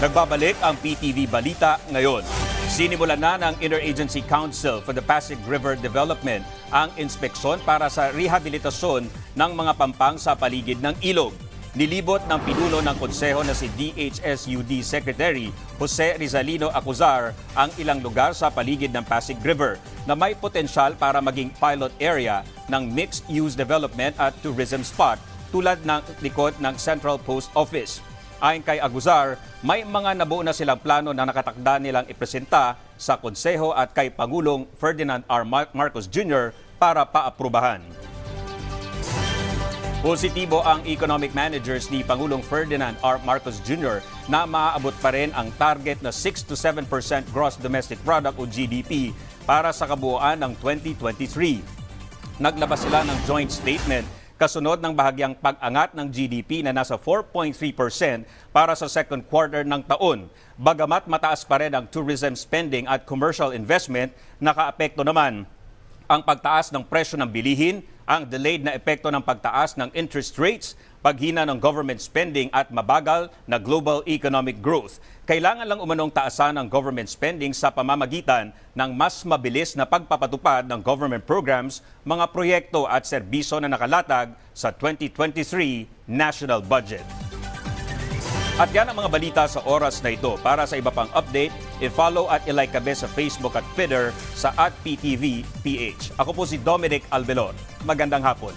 Nagbabalik ang PTV Balita ngayon. Sinimulan na ng Interagency Council for the Pasig River Development ang inspeksyon para sa rehabilitasyon ng mga pampang sa paligid ng ilog. Nilibot ng pinuno ng konseho na si DHSUD Secretary Jose Rizalino Acuzar ang ilang lugar sa paligid ng Pasig River na may potensyal para maging pilot area ng mixed-use development at tourism spot tulad ng likod ng Central Post Office. Ayon kay Aguzar, may mga nabuo na silang plano na nakatakda nilang ipresenta sa konseho at kay Pangulong Ferdinand R. Mar- Marcos Jr. para paaprubahan. Positibo ang economic managers ni Pangulong Ferdinand R. Marcos Jr. na maaabot pa rin ang target na 6 to 7% gross domestic product o GDP para sa kabuuan ng 2023. Naglabas sila ng joint statement kasunod ng bahagyang pag-angat ng GDP na nasa 4.3% para sa second quarter ng taon. Bagamat mataas pa rin ang tourism spending at commercial investment, nakaapekto naman ang pagtaas ng presyo ng bilihin, ang delayed na epekto ng pagtaas ng interest rates, paghina ng government spending at mabagal na global economic growth. Kailangan lang umanong taasan ang government spending sa pamamagitan ng mas mabilis na pagpapatupad ng government programs, mga proyekto at serbisyo na nakalatag sa 2023 national budget. At yan ang mga balita sa oras na ito. Para sa iba pang update, i-follow at i-like kami sa Facebook at Twitter sa at PTV PH. Ako po si Dominic Albelon. Magandang hapon.